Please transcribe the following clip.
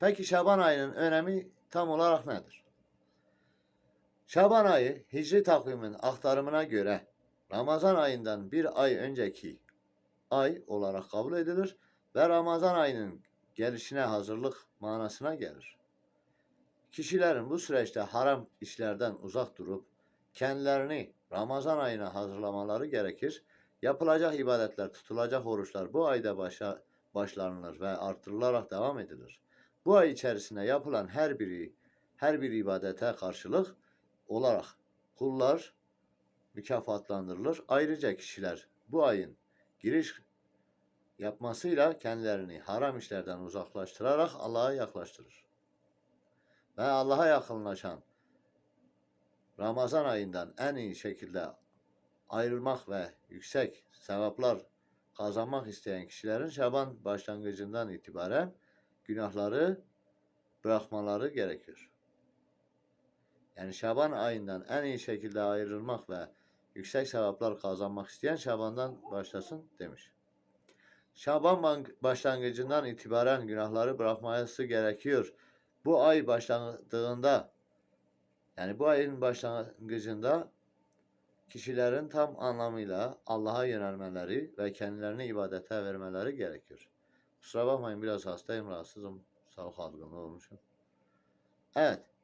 Peki Şaban ayının önemi tam olarak nedir? Şaban ayı Hicri takvimin aktarımına göre Ramazan ayından bir ay önceki ay olarak kabul edilir ve Ramazan ayının gelişine hazırlık manasına gelir. Kişilerin bu süreçte haram işlerden uzak durup kendilerini Ramazan ayına hazırlamaları gerekir. Yapılacak ibadetler, tutulacak oruçlar bu ayda başa, başlanılır ve artırılarak devam edilir. Bu ay içerisinde yapılan her biri her bir ibadete karşılık olarak kullar mükafatlandırılır. Ayrıca kişiler bu ayın giriş yapmasıyla kendilerini haram işlerden uzaklaştırarak Allah'a yaklaştırır. Ve Allah'a yakınlaşan Ramazan ayından en iyi şekilde ayrılmak ve yüksek sevaplar kazanmak isteyen kişilerin Şaban başlangıcından itibaren günahları bırakmaları gerekir. Yani Şaban ayından en iyi şekilde ayrılmak ve yüksek sevaplar kazanmak isteyen Şaban'dan başlasın demiş. Şaban ban- başlangıcından itibaren günahları bırakması gerekiyor. Bu ay başladığında yani bu ayın başlangıcında kişilerin tam anlamıyla Allah'a yönelmeleri ve kendilerini ibadete vermeleri gerekiyor. Kusura bakmayın biraz hastayım, rahatsızım. Sağlık algınlığı olmuşum. Evet.